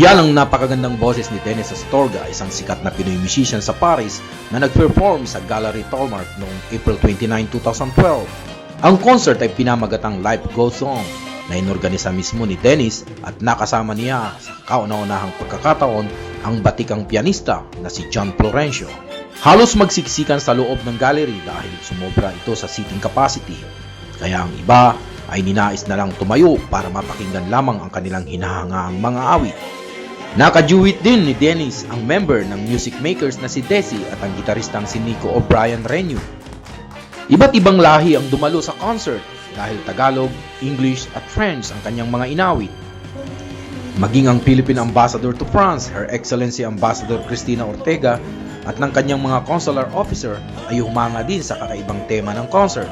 Yan ang napakagandang boses ni Dennis Astorga, isang sikat na Pinoy musician sa Paris na nag-perform sa Gallery Tolmart noong April 29, 2012. Ang concert ay pinamagatang Life Goes On na inorganisa mismo ni Dennis at nakasama niya sa kauna-unahang pagkakataon ang batikang pianista na si John Florencio. Halos magsiksikan sa loob ng gallery dahil sumobra ito sa seating capacity. Kaya ang iba ay ninais na lang tumayo para mapakinggan lamang ang kanilang hinahangaang mga awit. Nakajuwit din ni Dennis ang member ng Music Makers na si Desi at ang gitaristang si Nico O'Brien Renew. Iba't ibang lahi ang dumalo sa concert dahil Tagalog, English at French ang kanyang mga inawit. Maging ang Philippine Ambassador to France, Her Excellency Ambassador Cristina Ortega at ng kanyang mga consular officer ay humanga din sa kakaibang tema ng concert.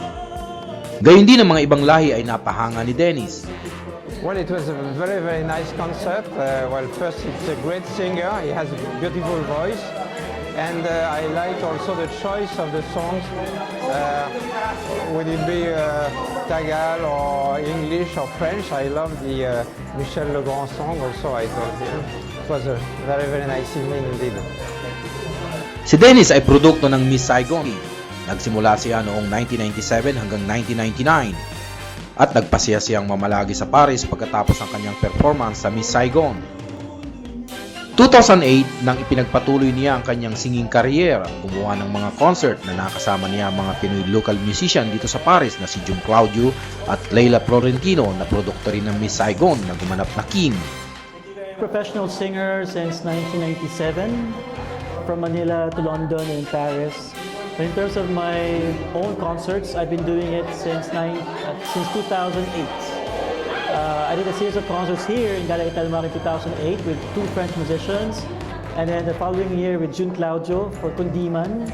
Gayun din ang mga ibang lahi ay napahanga ni Dennis. Well, it was a very, very nice concert. Uh, well, first, it's a great singer. He has a beautiful voice. And uh, I like also the choice of the songs. Uh, would it be uh, Tagal or English or French? I love the uh, Michel Legrand song also. I thought yeah. it was a very, very nice evening indeed. Si Dennis ay produkto ng Miss Saigon. Nagsimula siya noong 1997 hanggang 1999 at nagpasiya siyang mamalagi sa Paris pagkatapos ng kanyang performance sa Miss Saigon. 2008 nang ipinagpatuloy niya ang kanyang singing career at gumawa ng mga concert na nakasama niya ang mga Pinoy local musician dito sa Paris na si Jung Claudio at Leila Florentino na produkto rin ng Miss Saigon na gumanap na King. professional singer since 1997, from Manila to London and Paris. In terms of my own concerts, I've been doing it since nine, uh, since 2008. Uh, I did a series of concerts here in Galeria Telmar in 2008 with two French musicians, and then the following year with Jun Claudio for Kundiman,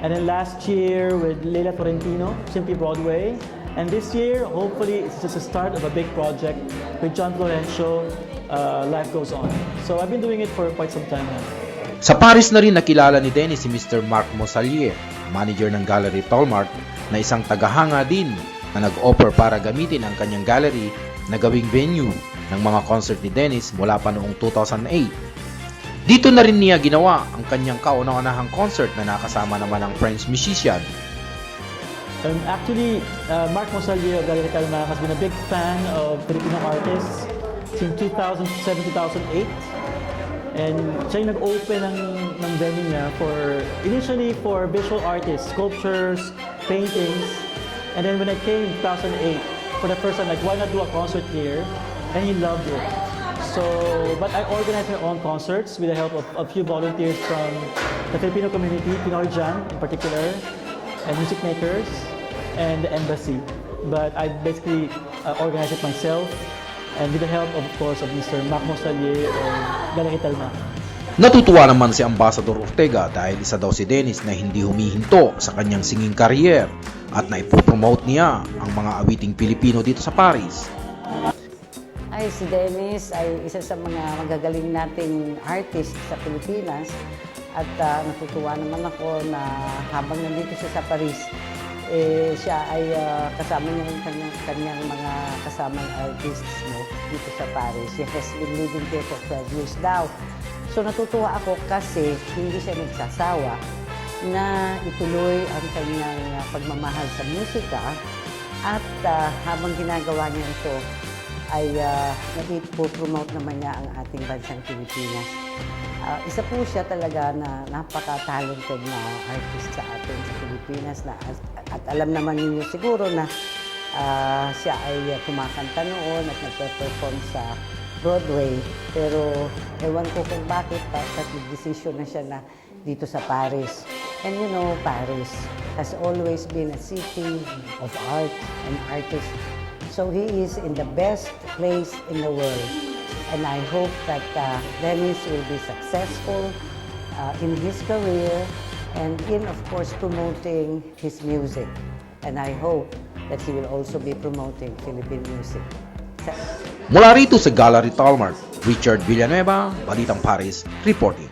and then last year with Leila Torrentino, Simply Broadway, and this year, hopefully, it's just the start of a big project with John Florencio, uh, Life Goes On. So I've been doing it for quite some time now. Sa Paris na rin nakilala ni Dennis si Mr. Mark Mosalier, manager ng Gallery Tolmart na isang tagahanga din na nag-offer para gamitin ang kanyang gallery na gawing venue ng mga concert ni Dennis mula pa noong 2008. Dito na rin niya ginawa ang kanyang kauna-unahang concert na nakasama naman ang French musician. And actually, uh, Mark Mosalier of Galeria Calma has been a big fan of Filipino artists since 2007-2008. And siya yung nag-open ng, ng venue niya for, initially for visual artists, sculptures, paintings. And then when I came in 2008, for the first time, like, why not do a concert here? And he loved it. So, but I organized my own concerts with the help of a few volunteers from the Filipino community, Pinoy Jan in particular, and music makers, and the embassy. But I basically uh, organized it myself, and with the help, of course, of Mr. Mac Mosalier of Galeria Telma. Natutuwa naman si Ambassador Ortega dahil isa daw si Dennis na hindi humihinto sa kanyang singing career at na ipopromote niya ang mga awiting Pilipino dito sa Paris. Ay, si Dennis ay isa sa mga magagaling nating artist sa Pilipinas. At ah, natutuwa naman ako na habang nandito siya sa Paris, eh, siya ay ah, kasama niya yung kanyang, kanyang mga kasamang artists no, dito sa Paris. He has been living there for 12 years now. So natutuwa ako kasi hindi siya nagsasawa na ituloy ang kanyang ah, pagmamahal sa musika at ah, habang ginagawa niya ito, ay uh, naipo-promote naman niya ang ating bansang Pilipinas. Ah, isa po siya talaga na napaka-talented na artist sa atin sa Pilipinas na at, at alam naman ninyo siguro na ah, siya ay uh, kumakanta noon at nagpe-perform sa Broadway. Pero ewan ko kung bakit bakit decision na siya na dito sa Paris. And you know, Paris has always been a city of art and artists. So he is in the best place in the world. And I hope that uh, Dennis will be successful uh, in his career and in, of course, promoting his music. And I hope that he will also be promoting Philippine music. Mula rito sa Gallery Talmart, Richard Villanueva, Balitang Paris, reporting.